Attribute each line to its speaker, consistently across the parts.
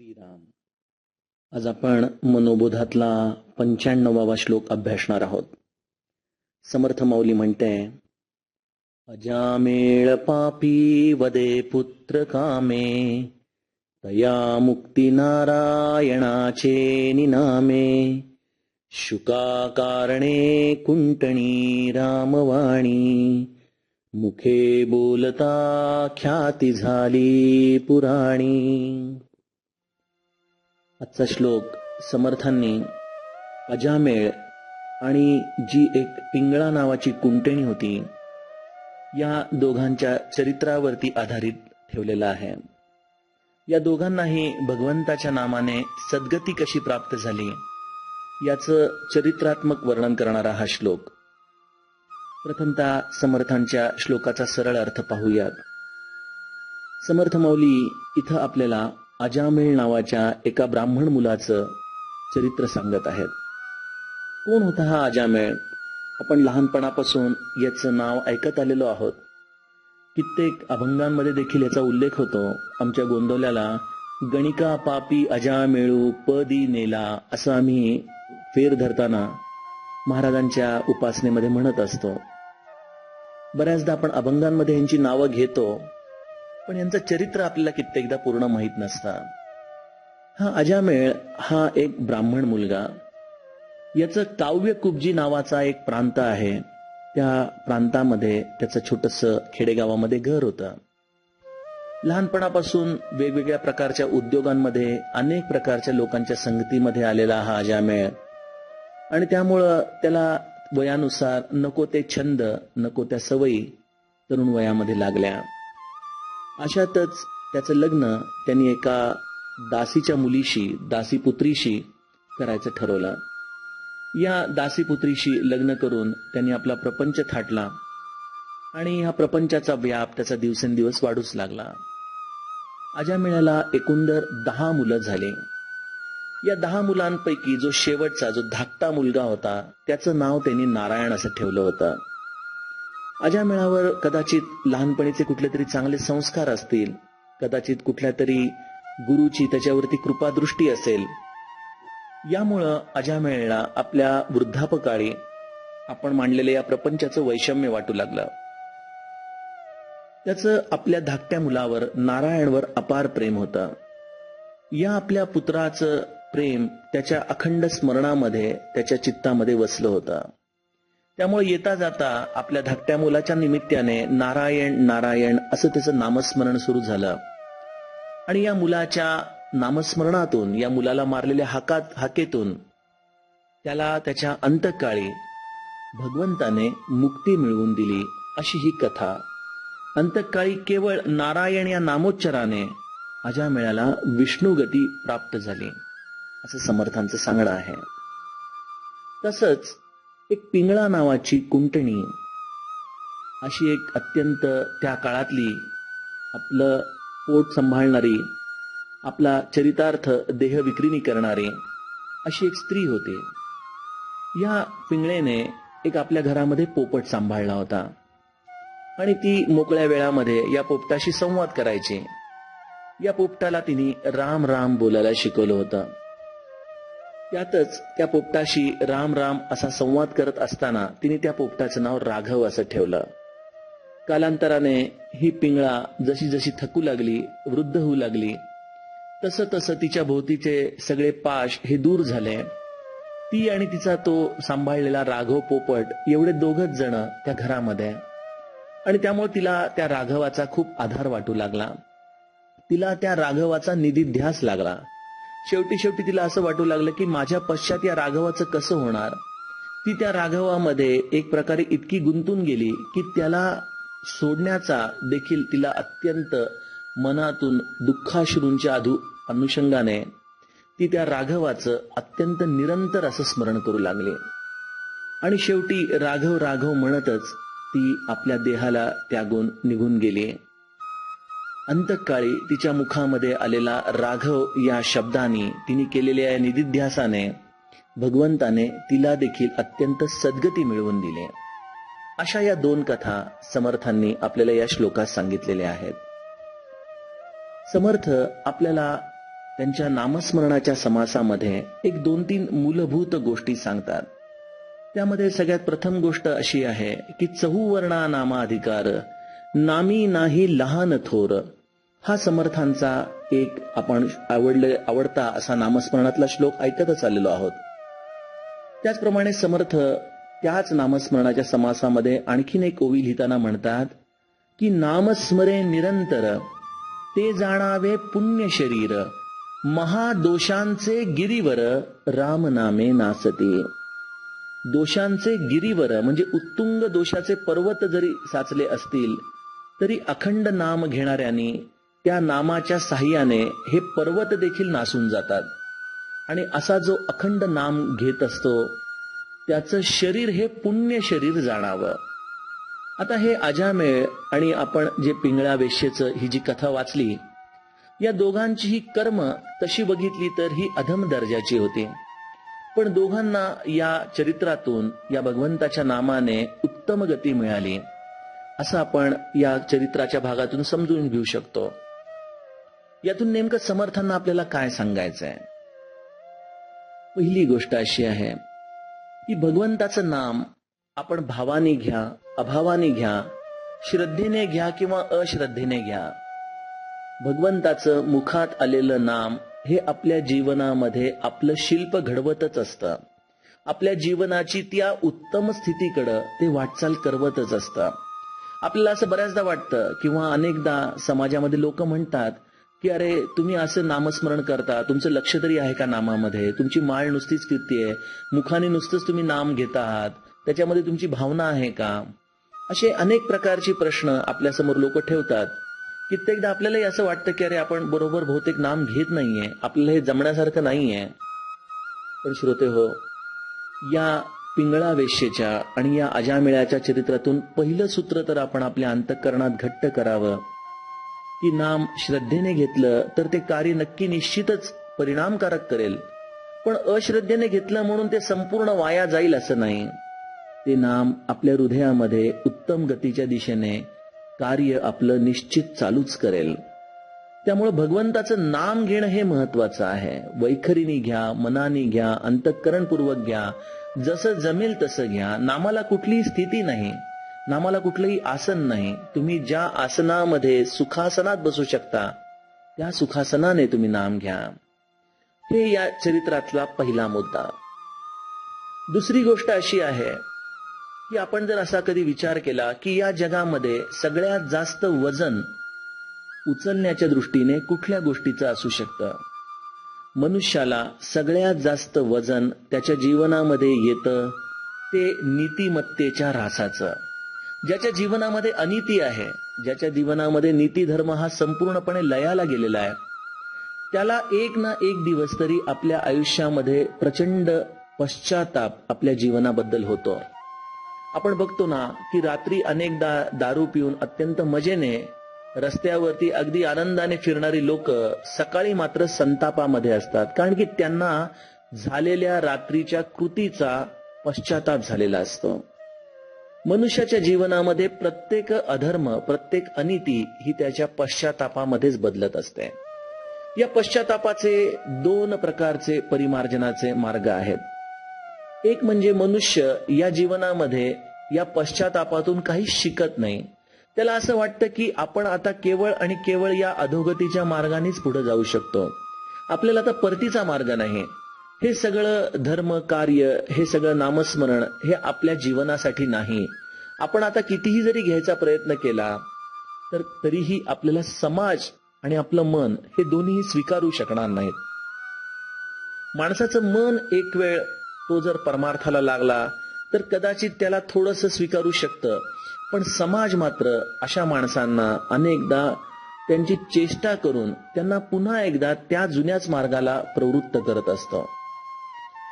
Speaker 1: श्रीराम. आज आपण मनोबोधातला पंच्याण्णवावा श्लोक अभ्यासणार आहोत. समर्थ माऊली म्हणते अजामेळ पापी वदे पुत्र कामे तया मुक्ती नारायणाचे निनामे शुका कारणे कुंटणी रामवाणी मुखे बोलता ख्याती झाली पुराणी. आजचा श्लोक समर्थांनी अजामेळ आणि जी एक पिंगळा नावाची कुंटेणी होती या दोघांच्या चरित्रावरती आधारित ठेवलेला आहे. या दोघांनाही भगवंताच्या नामाने सद्गती कशी प्राप्त झाली याचं चरित्रात्मक वर्णन करणारा हा श्लोक. प्रथमतः समर्थांच्या श्लोकाचा सरळ अर्थ पाहूयात. समर्थ मौली इथं आपल्याला अजामेळ नावाच्या एका ब्राह्मण मुलाचं चरित्र सांगत आहेत. कोण होता हा अजामेळ आपण लहानपणापासून याचं नाव ऐकत आलेलो आहोत. कित्येक अभंगांमध्ये देखील याचा उल्लेख होतो. आमच्या गोंदवल्याला गणिका पापी अजामेळू पदी नेला असं आम्ही फेर धरताना महाराजांच्या उपासनेमध्ये म्हणत असतो. बऱ्याचदा आपण अभंगांमध्ये यांची नावं घेतो. पण यांचं चरित्र आपल्याला कित्येकदा पूर्ण माहीत नसतं. हा अजामेळ हा एक ब्राह्मण मुलगा याचं काव्य कुबजी नावाचा एक प्रांत आहे. त्या प्रांतामध्ये त्याचं छोटस खेडेगावामध्ये घर होतं. लहानपणापासून वेगवेगळ्या प्रकारच्या उद्योगांमध्ये अनेक प्रकारच्या लोकांच्या संगतीमध्ये आलेला हा अजामेळ. आणि त्यामुळं त्याला वयानुसार नको ते छंद नको त्या सवयी तरुण वयामध्ये लागल्या. अशातच त्याचं लग्न त्यांनी एका दासीच्या मुलीशी दासी पुत्रीशी करायचं ठरवलं. या दासी पुत्रीशी लग्न करून त्यांनी आपला प्रपंच थाटला आणि ह्या प्रपंचाचा व्याप त्याचा दिवसेंदिवस वाढूच लागला. अजामेळ्याला एकंदर दहा मुलं झाली. या दहा मुलांपैकी जो शेवटचा जो धाकटा मुलगा होता त्याचं नाव त्यांनी नारायण असं ठेवलं होतं. अजामेळावर कदाचित लहानपणीचे कुठले तरी चांगले संस्कार असतील कदाचित कुठल्या तरी गुरुची त्याच्यावरती कृपादृष्टी असेल. यामुळं अजामेळला आपल्या वृद्धापकाळी आपण मांडलेल्या या प्रपंचाचं वैषम्य वाटू लागलं. त्याचं आपल्या धाकट्या मुलावर नारायणवर अपार प्रेम होतं. या आपल्या पुत्राचं प्रेम त्याच्या अखंड स्मरणामध्ये त्याच्या चित्तामध्ये वसलं होतं. त्यामुळे येता जाता आपल्या धाकट्या मुलाच्या निमित्ताने नारायण नारायण असं त्याचं नामस्मरण सुरू झालं. आणि या मुलाच्या नामस्मरणातून या मुलाला मारलेल्या हाकात हाकेतून त्याला त्याच्या अंतकाळी भगवंताने मुक्ती मिळवून दिली अशी ही कथा. अंतकाळी केवळ नारायण या नामोच्चाराने अजामेळाला विष्णुगती प्राप्त झाली असं समर्थांचं सांगणं आहे. तसंच एक पिंगळा नावाची कुंटणी. अशी एक अत्यंत त्या काळातली आपलं पोट सांभाळणारी आपला चरितार्थ देह विक्रिनी करणारी अशी एक स्त्री होती. या पिंगळेने एक आपल्या घरामध्ये पोपट सांभाळला होता आणि ती मोकळ्या वेळामध्ये या पोपटाशी संवाद करायची. या पोपटाला तिने राम राम बोलायला शिकवलं होतं. त्यातच त्या पोपटाशी राम राम असा संवाद करत असताना तिने त्या पोपटाचं नाव राघव असं ठेवलं. कालांतराने ही पिंगळा जशी जशी थकू लागली वृद्ध होऊ लागली. तसं तसं तिच्या भोवतीचे सगळे पाश हे दूर झाले. ती आणि तिचा तो सांभाळलेला राघव पोपट एवढे दोघच जण त्या घरामध्ये. आणि त्यामुळे तिला त्या राघवाचा खूप आधार वाटू लागला. तिला त्या राघवाचा निधीध्यास लागला. शेवटी शेवटी तिला असं वाटू लागलं की माझ्या पश्चात या राघवाचं कसं होणार? ती त्या राघवामध्ये एक प्रकारे इतकी गुंतून गेली की त्याला सोडण्याचा देखील तिला अत्यंत मनातून दुःखाश्रूंच्या अधु अनुषंगाने ती त्या राघवाचं अत्यंत निरंतर असं स्मरण करू लागले. आणि शेवटी राघव राघव म्हणतच ती आपल्या देहाला त्यागून निघून गेली. अंतकाळी तिच्या मुखामध्ये आलेला राघव या शब्दाने तिने केलेल्या या निधिध्यासाने भगवंताने तिला देखील अत्यंत सद्गती मिळवून दिली. अशा या दोन कथा समर्थांनी आपल्याला या श्लोकात सांगितलेल्या आहेत. समर्थ आपल्याला त्यांच्या नामस्मरणाच्या समासामध्ये एक दोन तीन मूलभूत गोष्टी सांगतात. त्यामध्ये सगळ्यात प्रथम गोष्ट अशी आहे की चहुवर्णा नामाधिकार नामी नाही लहान थोर. हा समर्थांचा एक आपण आवडले आवडता असा नामस्मरणातला श्लोक ऐकतच आलेलो आहोत. त्याचप्रमाणे समर्थ त्याच नामस्मरणाच्या समासामध्ये आणखीन एक ओवी लिहिताना म्हणतात की नामस्मरे निरंतर ते जाणावे पुण्य शरीर महादोषांचे गिरीवर राम नामे नासते. दोषांचे गिरीवर म्हणजे उत्तुंग दोषाचे पर्वत जरी साचले असतील तरी अखंड नाम घेणाऱ्यांनी त्या नामाच्या साह्याने हे पर्वत देखील नासून जातात. आणि असा जो अखंड नाम घेत असतो त्याचं शरीर हे पुण्य शरीर जाणावं. आता हे अजामेळ आणि आपण जे पिंगळा वेश्येचं ही जी कथा वाचली या दोघांची ही कर्म तशी बघितली तर ही अधम दर्जाची होती. पण दोघांना या चरित्रातून या भगवंताच्या नामाने उत्तम गती मिळाली. असं आपण या चरित्राच्या भागातून समजून घेऊ शकतो. यातून नेमकं समर्थांना आपल्याला काय सांगायचंय? पहिली गोष्ट अशी आहे की भगवंताचं नाम आपण भावाने घ्या अभावाने घ्या श्रद्धेने घ्या किंवा अश्रद्धेने घ्या. भगवंताचं मुखात आलेलं नाम हे आपल्या जीवनामध्ये आपलं शिल्प घडवतच असतं. आपल्या जीवनाची त्या उत्तम स्थितीकडं ते वाटचाल करवतच असतं. आपल्याला असं बऱ्याचदा वाटतं किंवा अनेकदा समाजामध्ये लोक म्हणतात की अरे तुम्ही असं नामस्मरण करता तुमचं लक्ष तरी आहे का नामामध्ये? तुमची माळ नुसतीच फिरतीये मुखाने नुसतंच तुम्ही नाम घेत आहात. त्याच्यामध्ये तुमची भावना आहे का? असे अनेक प्रकारचे प्रश्न आपल्यासमोर लोक ठेवतात. कित्येकदा आपल्यालाही असं वाटतं की अरे आपण बरोबर बहुतेक नाम घेत नाहीये. आपल्याला हे जमण्यासारखं नाहीये. पण श्रोते हो या पिंगळा वेश्येच्या आणि या अजामिळ्याच्या चरित्रातून पहिलं सूत्र तर आपण आपल्या अंतःकरणात घट्ट करावं. ती नाम श्रद्धेने घेतलं तर ते कार्य नक्की निश्चितच परिणामकारक करेल. पण अश्रद्धेने घेतलं म्हणून ते संपूर्ण वाया जाईल असं नाही. ते नाम आपल्या हृदयामध्ये उत्तम गतीच्या दिशेने कार्य आपलं निश्चित चालूच करेल. त्यामुळे भगवंताचं नाम घेणं हे महत्वाचं आहे. वैखरीने घ्या मनाने घ्या अंतःकरणपूर्वक घ्या. जसं जमेल तसं घ्या. नामाला कुठलीही स्थिती नाही. नामाला कुठलंही आसन नाही. तुम्ही ज्या आसनामध्ये सुखासनात बसू शकता त्या सुखासनाने तुम्ही नाम घ्या. हे या चरित्रातला पहिला मुद्दा. दुसरी गोष्ट अशी आहे की आपण जर असा कधी विचार केला की या जगामध्ये सगळ्यात जास्त वजन उचलण्याच्या दृष्टीने कुठल्या गोष्टीचं असू शकतं? मनुष्याला सगळ्यात जास्त वजन त्याच्या जीवनामध्ये येतं ते नीतिमत्तेच्या रासाचं ज्याच्या जीवनामध्ये अनिती आहे ज्याच्या जीवनामध्ये नीती धर्म हा संपूर्णपणे लयाला गेलेला आहे त्याला एक ना एक दिवस तरी आपल्या आयुष्यामध्ये प्रचंड पश्चाताप आपल्या जीवनाबद्दल होतो. आपण बघतो ना की रात्री अनेकदा दारू पिऊन अत्यंत मजेने रस्त्यावरती अगदी आनंदाने फिरणारी लोक सकाळी मात्र संतापामध्ये असतात कारण की त्यांना झालेल्या रात्रीच्या कृतीचा पश्चाताप झालेला असतो. मनुष्याच्या जीवनामध्ये प्रत्येक अधर्म प्रत्येक अनिती ही त्याच्या पश्चातापामध्येच बदलत असते. या पश्चातापाचे दोन प्रकारचे परिमार्जनाचे मार्ग आहेत. एक म्हणजे मनुष्य या जीवनामध्ये या पश्चातापातून काही शिकत नाही. त्याला असं वाटतं की आपण आता केवळ आणि केवळ या अधोगतीच्या मार्गानेच पुढे जाऊ शकतो. आपल्याला आता परतीचा मार्ग नाही. हे सगळं धर्म कार्य हे सगळं नामस्मरण हे आपल्या जीवनासाठी नाही. आपण आता कितीही जरी घ्यायचा प्रयत्न केला तर तरीही आपल्याला समाज आणि आपलं मन हे दोन्ही स्वीकारू शकणार नाहीत. माणसाचं मन एक वेळ तो जर परमार्थाला लागला तर कदाचित त्याला थोडस स्वीकारू शकतं. पण समाज मात्र अशा माणसांना अनेकदा त्यांची चेष्टा करून त्यांना पुन्हा एकदा त्या जुन्याच मार्गाला प्रवृत्त करत असतं.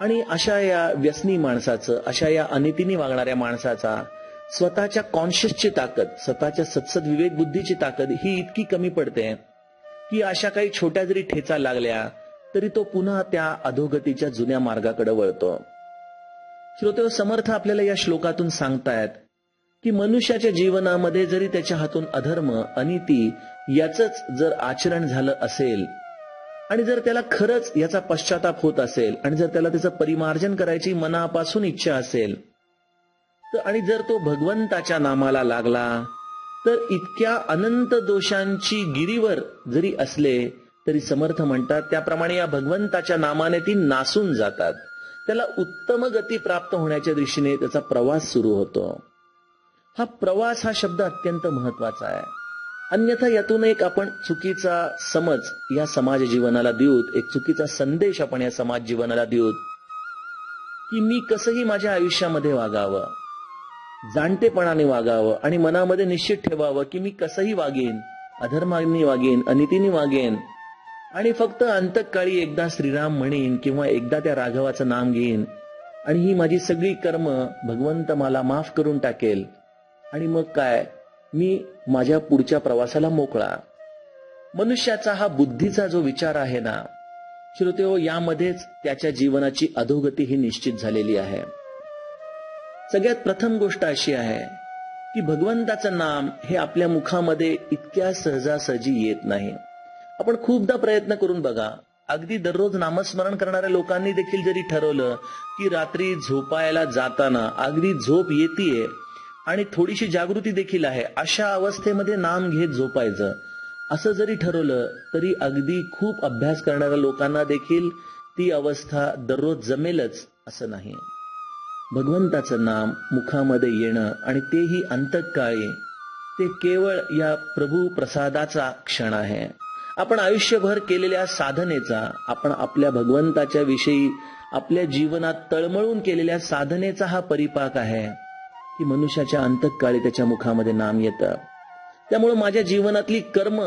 Speaker 1: आणि अशा या व्यसनी माणसाचं अशा या अनितीने वागणाऱ्या माणसाचा स्वतःच्या कॉन्शियसची ताकद स्वतःच्या सत्सद विवेक बुद्धीची ताकद ही इतकी कमी पडते की अशा काही छोट्या जरी ठेचा लागल्या तरी तो पुन्हा त्या अधोगतीच्या जुन्या मार्गाकडे वळतो. श्रोते समर्थ आपल्याला या श्लोकातून सांगतायत की मनुष्याच्या जीवनामध्ये जरी त्याच्या हातून अधर्म अनिती याच जर आचरण झालं असेल आणि जर त्याला खरंच याचा पश्चाताप होत असेल आणि जर त्याला त्याचं परिमार्जन करायची मनापासून इच्छा असेल तर आणि जर तो भगवंताच्या नामाला लागला तर इतक्या अनंत दोषांची गिरीवर जरी असले तरी समर्थ म्हणतात त्याप्रमाणे या भगवंताच्या नामाने ती नासून जातात. त्याला उत्तम गती प्राप्त होण्याच्या दिशेने त्याचा प्रवास सुरू होतो. हा प्रवास हा शब्द अत्यंत महत्त्वाचा आहे. अन्यथा यातून एक आपण चुकीचा समज या समाज जीवनाला देऊत एक चुकीचा संदेश आपण या समाज जीवनाला देऊत की मी कसंही माझ्या आयुष्यामध्ये वागावं जाणतेपणाने वागावं आणि मनामध्ये निश्चित ठेवावं की मी कसंही वागेन अधर्माने वागेन अनितीने वागेन आणि फक्त अंतकाळी एकदा श्रीराम म्हणेन किंवा एकदा त्या राघवाचं नाम घेईन आणि ही माझी सगळी कर्म भगवंत मला माफ करून टाकेल. आणि मग काय? मी माझ्या पुढच्या प्रवासाला मोकळा. मनुष्याचा हा बुद्धीचा जो विचार आहे ना श्रोतेहो यामध्येच त्याच्या जीवनाची अधोगती ही निश्चित झालेली आहे. सगळ्यात प्रथम गोष्ट अशी आहे की भगवंताचं नाम हे आपल्या मुखामध्ये इतक्या सहजासहजी येत नाही. आपण खूपदा प्रयत्न करून बघा अगदी दररोज नामस्मरण करणाऱ्या लोकांनी देखील जरी ठरवलं की रात्री झोपायला जाताना अगदी झोप येतीये आणि थोडीशी जागृती देखील आहे. अशा अवस्थेमध्ये नाम घेत झोपायचं. असं जरी ठरवलं तरी अगदी खूप अभ्यास करणाऱ्या लोकांना देखील ती अवस्था दररोज जमेलच असं नाही. भगवंताचं नाम मुखामध्ये येणं आणि तेही अंतकाळी ते केवळ या प्रभू प्रसादाचा क्षण आहे. आपण आयुष्यभर केलेल्या साधनेचा आपण आपल्या भगवंताच्या विषयी आपल्या जीवनात तळमळून केलेल्या साधनेचा हा परिपाक आहे. की मनुष्याच्या अंतकाळी त्याच्या मुखामध्ये नाम येतं. त्यामुळे माझ्या जीवनातली कर्म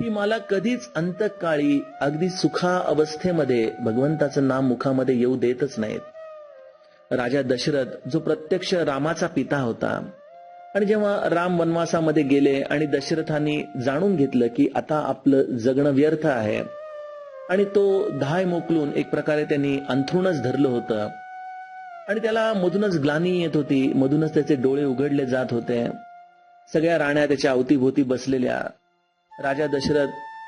Speaker 1: ही मला कधीच अंतकाळी अगदी सुखा अवस्थेमध्ये भगवंताचं नाम मुखामध्ये येऊ देतच नाहीत. राजा दशरथ जो प्रत्यक्ष रामाचा पिता होता आणि जेव्हा राम वनवासामध्ये गेले आणि दशरथांनी जाणून घेतलं की आता आपलं जगणं व्यर्थ आहे आणि तो धाय मोकलून एक प्रकारे त्यांनी अंथरूणच धरलं होतं आणि त्याला मधूनच ग्लानी येत होती. मधूनच त्याचे डोळे उघडले जात होते. सगळ्या राण्या त्याच्या अवतीभोवती बसलेल्या. राजा दशरथ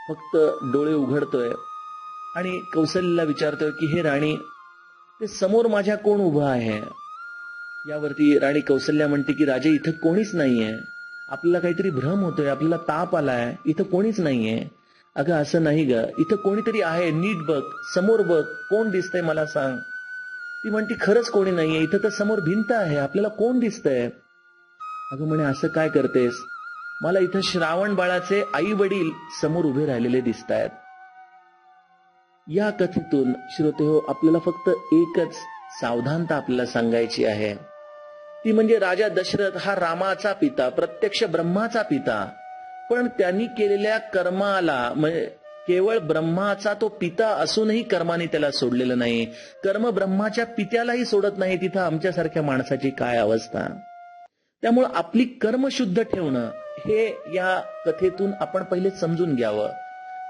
Speaker 1: फक्त डोळे उघडतोय. आणि कौशल्याला विचारतोय की हे राणी ते समोर माझ्या कोण उभं आहे? यावरती राणी कौशल्या म्हणते की राजे इथं कोणीच नाहीये. आपल्याला काहीतरी भ्रम होतोय. आपल्याला ताप आलाय. इथं कोणीच नाहीये. अगं असं नाही ग. इथं कोणीतरी आहे. नीट बघ. समोर बघ. कोण दिसतंय मला सांग. ती म्हणती खरंच कोणी नाहीये. इथं तर समोर भिंत आहे. आपल्याला कोण दिसतंय? अगं म्हणे असं काय करतेस? मला इथं श्रावण बाळाचे आई वडील समोर उभे राहिलेले दिसत आहेत या कथेतून श्रोते हो आपल्याला फक्त एकच सावधानता आपल्याला सांगायची आहे. ती म्हणजे राजा दशरथ हा रामाचा पिता प्रत्यक्ष ब्रह्माचा पिता. पण त्यांनी केलेल्या कर्माला म्हणजे केवळ ब्रह्माचा तो पिता असूनही कर्माने त्याला सोडलेलं नाही. कर्म ब्रह्माच्या पित्यालाही सोडत नाही. तिथं आमच्यासारख्या माणसाची काय अवस्था? त्यामुळं आपली कर्म शुद्ध ठेवणं हे या कथेतून आपण पहिले समजून घ्यावं.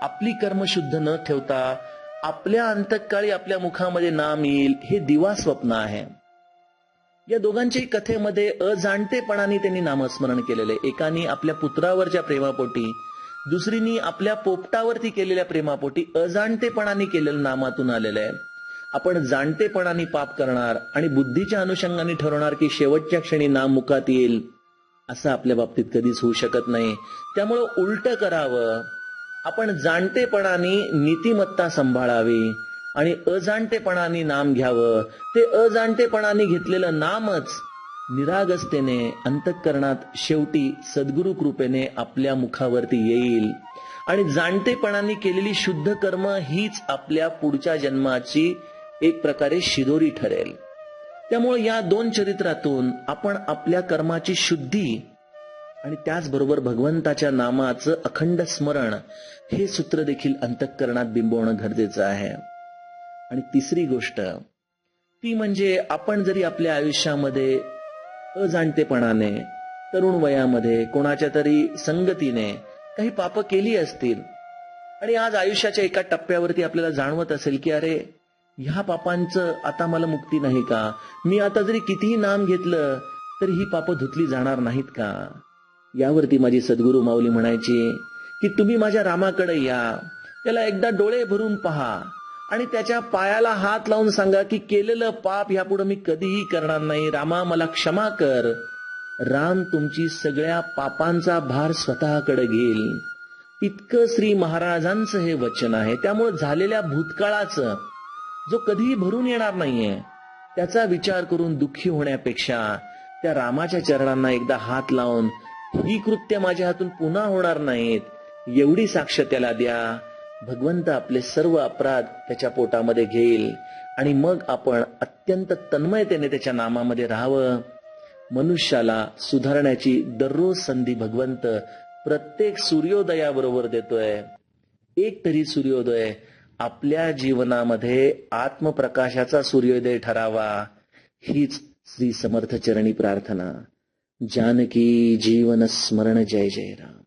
Speaker 1: आपली कर्म शुद्ध न ठेवता आपल्या अंतकाळी आपल्या मुखामध्ये नाम येईल हे दिवा स्वप्न आहे. या दोघांच्याही कथेमध्ये अजाणतेपणाने त्यांनी नामस्मरण केलेले एकानी आपल्या पुत्रावरच्या प्रेमापोटी दुसरीनी आपल्या पोपटावरती केलेल्या प्रेमापोटी अजाणतेपणाने केलेलं नामातून आलेलं आहे. आपण जाणतेपणाने पाप करणार आणि बुद्धीच्या अनुषंगाने ठरवणार की शेवटच्या क्षणी नाम मुखात येईल असं आपल्या बाबतीत कधीच होऊ शकत नाही. त्यामुळं उलट करावं. आपण जाणतेपणाने नीतिमत्ता सांभाळावी आणि अजाणतेपणाने नाम घ्यावं. ते अजाणतेपणाने घेतलेलं नामच निरागसतेने अंतःकरणात शेवटी सद्गुरु कृपेने आपल्या मुखावरती येईल. आणि जाणतेपणाने केलेली शुद्ध कर्म हीच आपल्या पुढच्या जन्माची एक प्रकारे शिदोरी ठरेल. त्यामुळे या दोन चरित्रातून आपण आपल्या कर्माची शुद्धी आणि त्याचबरोबर भगवंताच्या नामाचं अखंड स्मरण हे सूत्र देखील अंतःकरणात बिंबवणं गरजेचं आहे. आणि तिसरी गोष्ट ती म्हणजे आपण जरी आपल्या आयुष्यामध्ये अजाणतेपणाने तरुण वयामध्ये कोणाच्या तरी संगतीने काही पाप केली असतील आणि आज आयुष्याच्या एका टप्प्यावरती आपल्याला जाणवत असेल की अरे ह्या पापांचं आता मला मुक्ती नाही का? मी आता जरी कितीही नाम घेतलं तरी ही पाप धुतली जाणार नाहीत का? यावरती माझी सद्गुरू माऊली म्हणायची की तुम्ही माझ्या रामाकडे या त्याला एकदा डोळे भरून पहा आणि त्याच्या पायाला हात लावून सांगा की केलेलं पाप यापुढे मी कधीही करणार नाही. रामा मला क्षमा कर. राम तुमची सगळ्या पापांचा भार स्वतःकडे घेईल. इतकं श्री महाराजांचं हे वचन आहे. त्यामुळे झालेल्या भूतकाळाचं जो कधीही भरून येणार नाहीये त्याचा विचार करून दुःखी होण्यापेक्षा त्या रामाच्या चरणांना एकदा हात लावून ही कृत्य माझ्या हातून पुन्हा होणार नाहीत. एवढी साक्ष त्याला द्या. भगवंत आपले सर्व अपराध त्याच्या पोटामध्ये घेईल आणि मग आपण अत्यंत तन्मयतेने त्याच्या नामामध्ये राहावं. मनुष्याला सुधारण्याची दररोज संधी भगवंत प्रत्येक सूर्योदयाबरोबर देतोय. एक तरी सूर्योदय आपल्या जीवनामध्ये आत्मप्रकाशाचा सूर्योदय ठरावा. हीच श्री समर्थ चरणी प्रार्थना. जानकी जीवन स्मरण जय जय राम.